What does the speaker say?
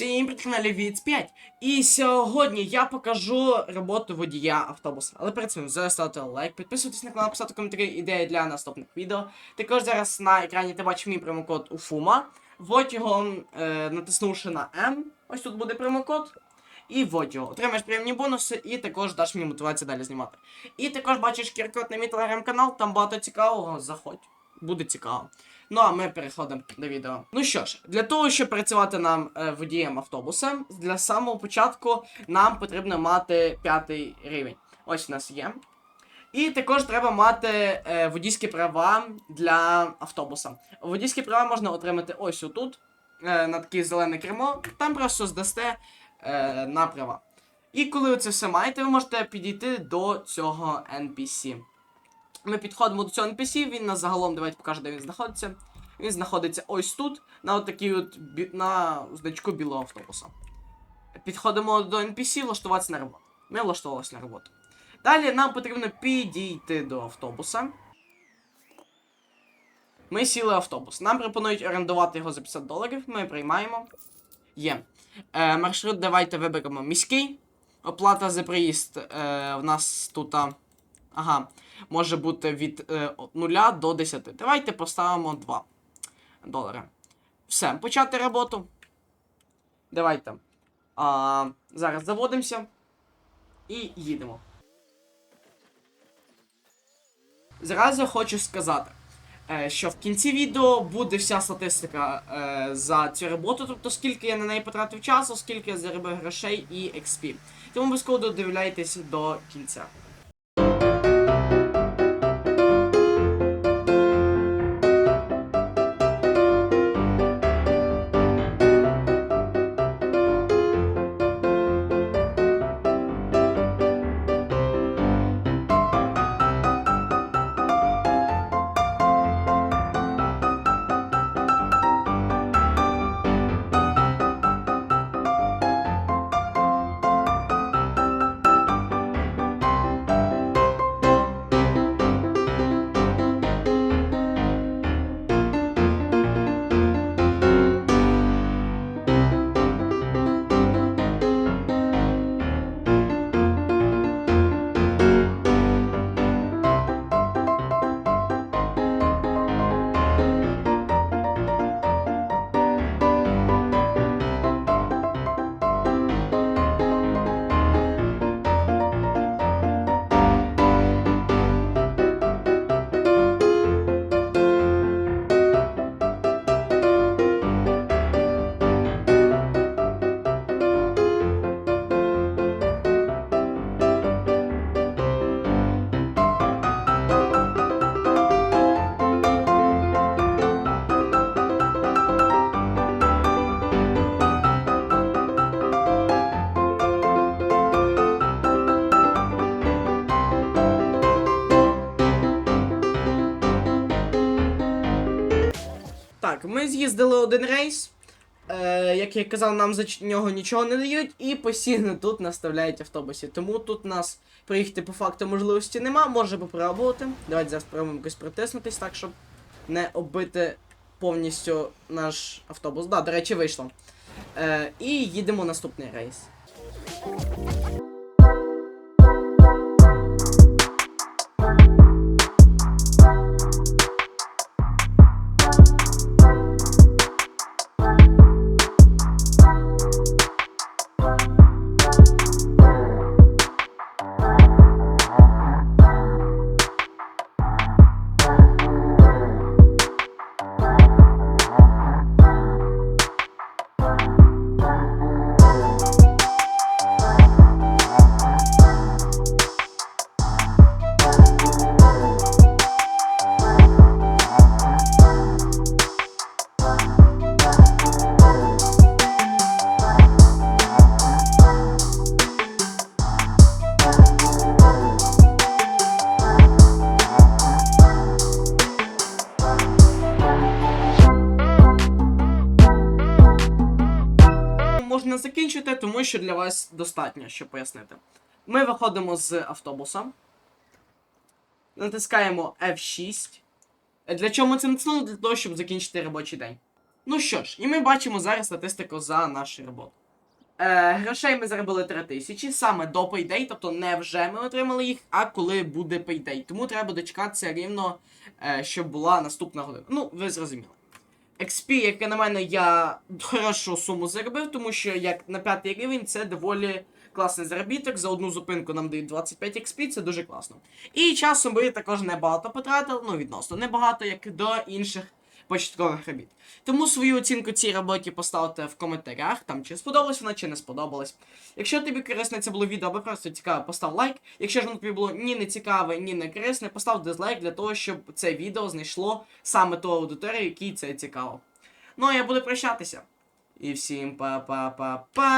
Всім привіт, каналі Віц 5. І сьогодні я покажу роботу водія автобуса. Але перед цим зараз ставте лайк, підписуйтесь на канал, писати коментарі ідеї для наступних відео. Також зараз на екрані ти бачиш мій промокод УФУМА. Вводь його, е, натиснувши на М. Ось тут буде промокод. І вводь його. Отримаєш приємні бонуси і також даш мені мотивацію далі знімати. І також бачиш QR-код на мій телеграм-канал, там багато цікавого. Заходь. Буде цікаво. Ну а ми переходимо до відео. Ну що ж, для того, щоб працювати нам е, водієм автобуса, для самого початку нам потрібно мати п'ятий рівень. Ось у нас є. І також треба мати е, водійські права для автобуса. Водійські права можна отримати ось отут, е, на таке зелене кермо. Там просто здасте е, на права. І коли ви це все маєте, ви можете підійти до цього NPC. Ми підходимо до цього NPC, він нас загалом, давайте покажу, де він знаходиться. Він знаходиться ось тут, на от такій от на значку білого автобуса. Підходимо до NPC, влаштуватися на роботу. Ми влаштувалися на роботу. Далі нам потрібно підійти до автобуса. Ми сіли автобус. Нам пропонують орендувати його за 50 доларів. Ми приймаємо. Є. Е, маршрут давайте виберемо міський. Оплата за приїзд е, в нас тут. Ага може бути від е, 0 до 10. Давайте поставимо 2 долари. Все, почати роботу. Давайте. А, зараз заводимося і їдемо. Зразу хочу сказати, е, що в кінці відео буде вся статистика е, за цю роботу, тобто скільки я на неї потратив часу, скільки я заробив грошей і XP. Тому обов'язково додивляйтесь до кінця. Так, ми з'їздили один рейс. Е, як я казав, нам за нього нічого не дають, і постійно тут наставляють автобусі. Тому тут нас приїхати по факту можливості нема, може попробувати. Давайте зараз спробуємо якось протиснутись так, щоб не оббити повністю наш автобус. Да, до речі, вийшло. Е, і їдемо наступний рейс. Можна закінчити, тому що для вас достатньо, щоб пояснити. Ми виходимо з автобуса. Натискаємо F6. Е, Для чого це натиснули? Для того, щоб закінчити робочий день. Ну що ж, і ми бачимо зараз статистику за нашу роботу. Е, грошей ми заробили 3000 саме до Payday, тобто не вже ми отримали їх, а коли буде Payday. Тому треба дочекатися рівно, е, щоб була наступна година. Ну, ви зрозуміли. XP, яке на мене, я хорошу суму заробив, тому що як на п'ятий рівень це доволі класний заробіток. За одну зупинку нам дають 25 XP, це дуже класно. І часом ми також небагато потратили, ну відносно небагато, як до інших початкових робіт. Тому свою оцінку цій роботі поставте в коментарях, там чи сподобалось вона, чи не сподобалось. Якщо тобі корисне це було відео або просто цікаве, постав лайк. Якщо ж воно тобі було ні не цікаве, ні не корисне, постав дизлайк для того, щоб це відео знайшло саме ту аудиторію, якій це цікаво. Ну а я буду прощатися. І всім па-па-па-па.